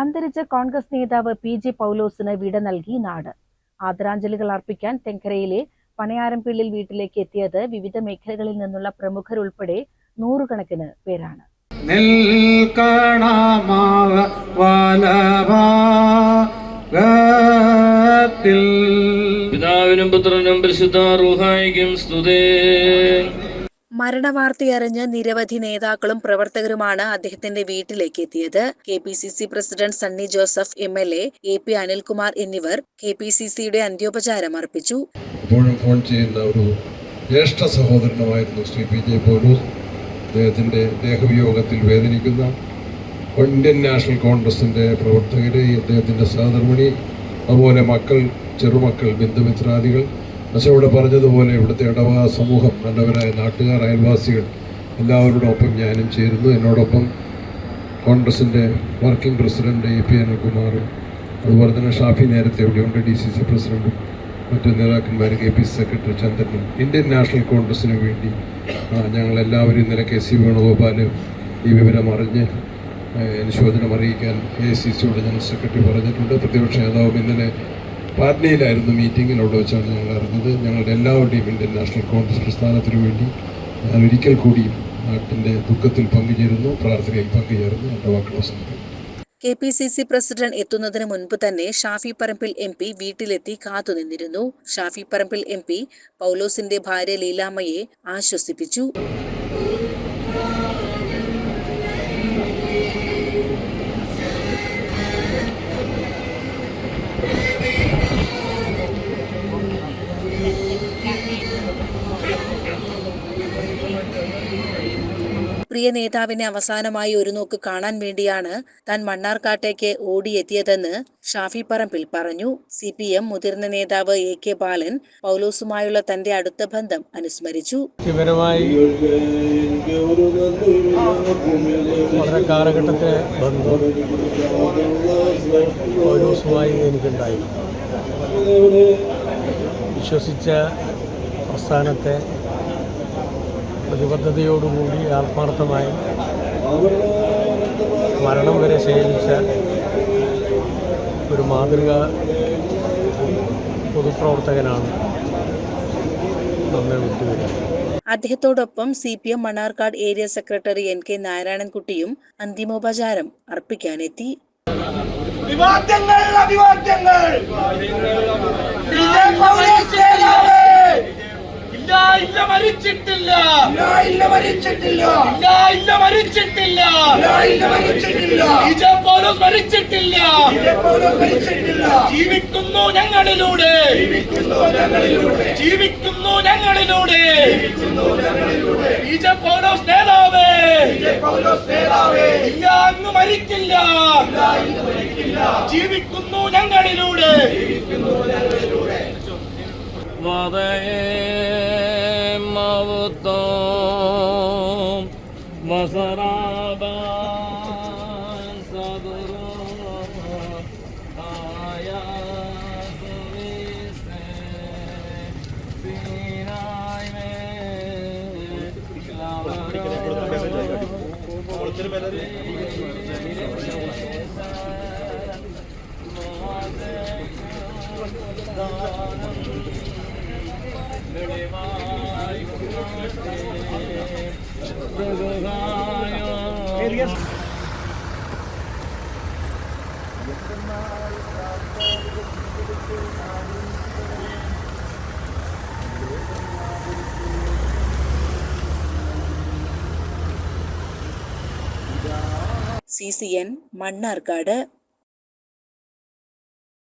അന്തരിച്ച കോൺഗ്രസ് നേതാവ് P J പൗലോസിന് വിട നൽകി നാട്. ആദരാഞ്ജലികൾ അർപ്പിക്കാൻ തെങ്കരയിലെ പനയാരംപിള്ളിൽ വീട്ടിലേക്ക് എത്തിയത് വിവിധ മേഖലകളിൽ നിന്നുള്ള പ്രമുഖരുൾപ്പെടെ നൂറുകണക്കിന് പേരാണ്. പിതാവിനും പുത്രനും പരിശുദ്ധ റൂഹായിക്കും സ്തുതേ. മരണവാർത്തയറിഞ്ഞ് നിരവധി നേതാക്കളും പ്രവർത്തകരുമാണ് അദ്ദേഹത്തിന്റെ വീട്ടിലേക്ക് എത്തിയത് K P C C president Sunny Joseph M L A A P Anilkumar എന്നിവർ കെ പി സി സിയുടെ അന്ത്യോപചാരം അർപ്പിച്ചു. എപ്പോഴും ഫോൺ ചെയ്യുന്ന ഒരു ജ്യേഷ്ഠ സഹോദരനുമായിരുന്നു ശ്രീ പി ജെ പോലൂസ് അദ്ദേഹത്തിന്റെ ദേഹവിയോഗത്തിൽ വേദനിക്കുന്ന ഇന്ത്യൻ നാഷണൽ കോൺഗ്രസിന്റെ പ്രവർത്തകരെ അദ്ദേഹത്തിന്റെ സഹധർമ്മിണി അതുപോലെ മക്കൾ ചെറുമക്കൾ ബന്ധുമിത്രാദികൾ അച്ഛനോട് പറഞ്ഞതുപോലെ ഇവിടുത്തെ ഇടവക സമൂഹം നല്ലവരായ നാട്ടുകാർ അയൽവാസികൾ എല്ലാവരോടൊപ്പം ഞാനും ചേരുന്നു. എന്നോടൊപ്പം കോൺഗ്രസിന്റെ വർക്കിംഗ് പ്രസിഡന്റ് എ പി അനിൽകുമാറും അതുപോലെ തന്നെ ഷാഫി നേരത്തെ ഇവിടെയുണ്ട് ഡി സി സി പ്രസിഡന്റും മറ്റു നേതാക്കന്മാരും കെ പി സി സെക്രട്ടറി ചന്ദ്രനും. ഇന്ത്യൻ നാഷണൽ കോൺഗ്രസിന് വേണ്ടി ഞങ്ങളെല്ലാവരും ഇന്നലെ കെ സി വേണുഗോപാൽ ഈ വിവരം അറിഞ്ഞ് അനുശോചനം അറിയിക്കാൻ എ സി സിയുടെ ജനറൽ സെക്രട്ടറി പറഞ്ഞിട്ടുണ്ട്. പ്രതിപക്ഷ നേതാവും ഇന്നലെ പാറ്റ്നയിലായിരുന്നു മീറ്റിങ്ങിൽ അവിടെ വെച്ചാണ് ഞങ്ങൾ അറിഞ്ഞത് ഞങ്ങളുടെ എല്ലാവരുടെയും ഇന്ത്യൻ നാഷണൽ കോൺഗ്രസ് പ്രസ്ഥാനത്തിനു വേണ്ടി ഞാൻ ഒരിക്കൽ കൂടി നാട്ടിന്റെ ദുഃഖത്തിൽ പങ്കുചേരുന്നു. പ്രാർത്ഥനയിൽ പങ്കുചേർന്നു. എന്റെ വാക്കുകൾ K P C C president എത്തുന്നതിന് മുൻപ് തന്നെ ഷാഫി പറമ്പിൽ എം പി വീട്ടിലെത്തി കാത്തുനിന്നിരുന്നു ഷാഫി പറമ്പിൽ എം പി പൗലോസിന്റെ ഭാര്യ ലീലാമ്മയെ ആശ്വസിപ്പിച്ചു. പ്രിയ നേതാവിനെ അവസാനമായി ഒരു നോക്ക് കാണാൻ വേണ്ടിയാണ് താൻ മണ്ണാർക്കാട്ടേക്ക് ഓടിയെത്തിയതെന്ന് ഷാഫി പറമ്പിൽ പറഞ്ഞു. സി പി എം മുതിർന്ന നേതാവ് എ കെ ബാലൻ പൗലോസുമായുള്ള തന്റെ അടുത്ത ബന്ധം അനുസ്മരിച്ചു. ബന്ധം പൗലോസുമായി വിശ്വസിച്ച പ്രസ്ഥാനത്തെ പ്രതിബദ്ധതയോടുകൂടി ആത്മാർത്ഥമായി മരണം വരെ ശേഖരിച്ച ഒരു മാതൃക പൊതുപ്രവർത്തകനാണ് നമ്മെ വിട്ടുവരുന്നത്. അദ്ദേഹത്തോടൊപ്പം C P M Mannarkkad area secretary N K നാരായണൻകുട്ടിയും അന്തിമോപചാരം അർപ്പിക്കാനെത്തി. വിവാദങ്ങൾ അഭിവാദ്യങ്ങൾ വിജയ് പൗലോസ് നേതാവേ! ഇല്ല മരിച്ചിട്ടില്ല. ഇല്ല, ഇല്ല മരിച്ചിട്ടില്ല. ഇല്ല ഇല്ല മരിച്ചിട്ടില്ല. ഇല്ല, മരിച്ചിട്ടില്ല. വിജയ പോലും മരിച്ചിട്ടില്ല മരിച്ചിട്ടില്ല ജീവിക്കുന്നു ഞങ്ങളിലൂടെ. ജീവിക്കുന്നു ഞങ്ങളിലൂടെ. വിജയ പൗലോസ് നേതാവേ. ഇല്ല അങ്ങ് മരിക്കില്ല. ജീവിക്കുന്നു ഞങ്ങളിലൂടെ. വതയമാവത്തോം கொடுத்தோம் வசராபான் சதுரோ ஆயா திரும்ப സി സി എൻ മണ്ണാർക്കാട്